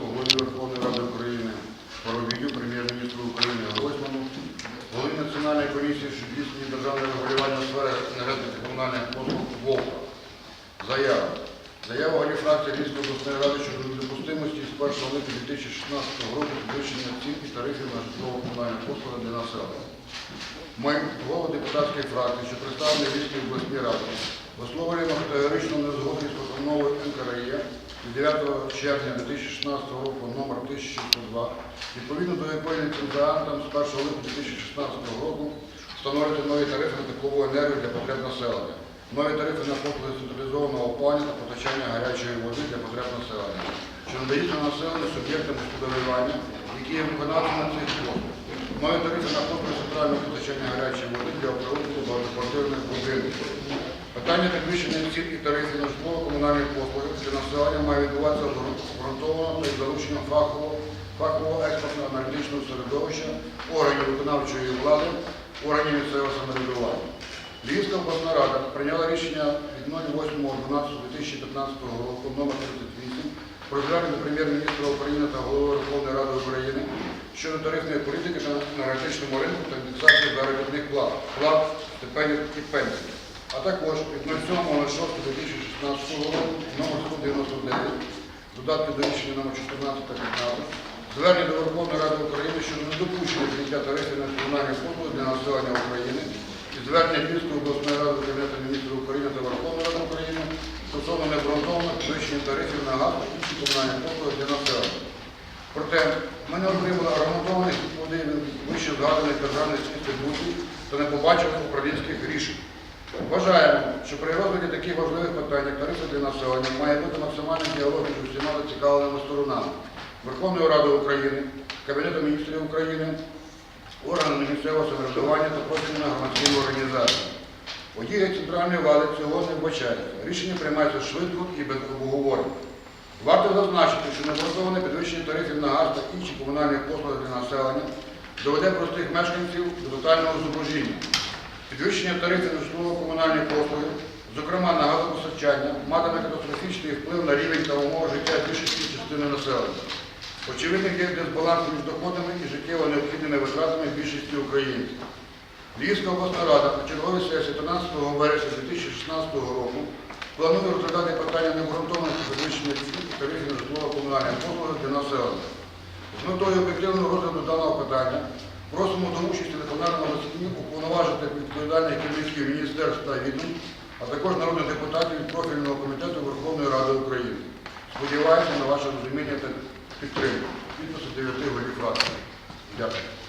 Голові Верховної Ради України, Парубію, прем'єр-міністру України Гройсману, голові Національної комісії, що здійснює державне регулювання у сферах енергетики комунальних послуг Вовка. Заява. Заява голів фракції Львівської обласної ради щодо недопустимості з 1 липня 2016 року підвищення цін і тарифів на житлово-комунальні послуги для населення. Ми, голова депутатської фракції, що представлені в Львівській обласній раді, висловлюємо категоричну незгоду з постановою НКРЄ 9 червня 2016 року номер 1602, відповідно до якої ліцензіантам з 1 липня 2016 року встановлювати нові тарифи на теплову енергію для потреб населення, нові тарифи на послуги централізованого опалення та постачання гарячої води для потреб населення, що надаються на населення суб'єктам господарювання, які є виконавцями цих послуг. Нові тарифи на послуги центрального постачання гарячої води для обслуговування багатоквартирних будинків. Питання підвищення цін і тарифів на житлово-комунальні послуги населення має відбуватися обґрунтовано та залученням фахового, фахового експертно-аналітичного середовища, органів виконавчої влади, органів місцевого самоврядування. Львівська обласна рада прийняла рішення від 08.12.2015 року номер 38 про звернення прем'єр-міністра України та голови Верховної Ради України щодо тарифної політики на енергетичному ринку та індексації заробітних плат, плат, стипендій і пенсій. А також від 07.06.2016 року номер 199 додатки до рішення номер 14 та 15 звернення до Верховної Ради України щодо недопущення зняття тарифів на комунальні послуги для населення України і звернення Львівської обласної ради Кабінету міністрів України та Верховної Ради України стосовно необґрунтованого підвищення тарифів на газ та інші комунальні послуги для населення. Проте ми не отримали аргументованих відповідей вище згаданих державних інституцій та не побачили управлінських рішень. Вважаємо, що при розгляді таких важливих питань, як тарифи для населення, має бути максимальний діалог між усіма зацікавленими сторонами Верховною Радою України, Кабінетом міністрів України, органами місцевого самоврядування та профільними громадськими організаціями. У центральної влади цього не вбачається. Рішення приймається швидко і без обговорень. Варто зазначити, що необґрунтоване підвищення тарифів на газ та інші комунальні послуги для населення доведе простих мешканців до тотального зубожіння. Підвищення тарифів на житлово-комунальні послуги, зокрема на газопостачання, матиме катастрофічний вплив на рівень та умови життя більшості частини населення. Очевидний є дисбаланс між доходами і життєво необхідними витратами більшості українців. Львівська обласна рада на черговій сесії 13 вересня 2016 року планує розглядати питання необґрунтованості підвищення тарифів на житлово-комунальні послуги для населення. З метою об'єктивного розгляду даного питання просимо до участі на пленарному засіданні уповноважити відповідальних керівників міністерств та відомств, а також народних депутатів від профільного комітету Верховної Ради України. Сподіваюся на ваше розуміння та підтримку. Підписи 9 голів фракції. Дякую.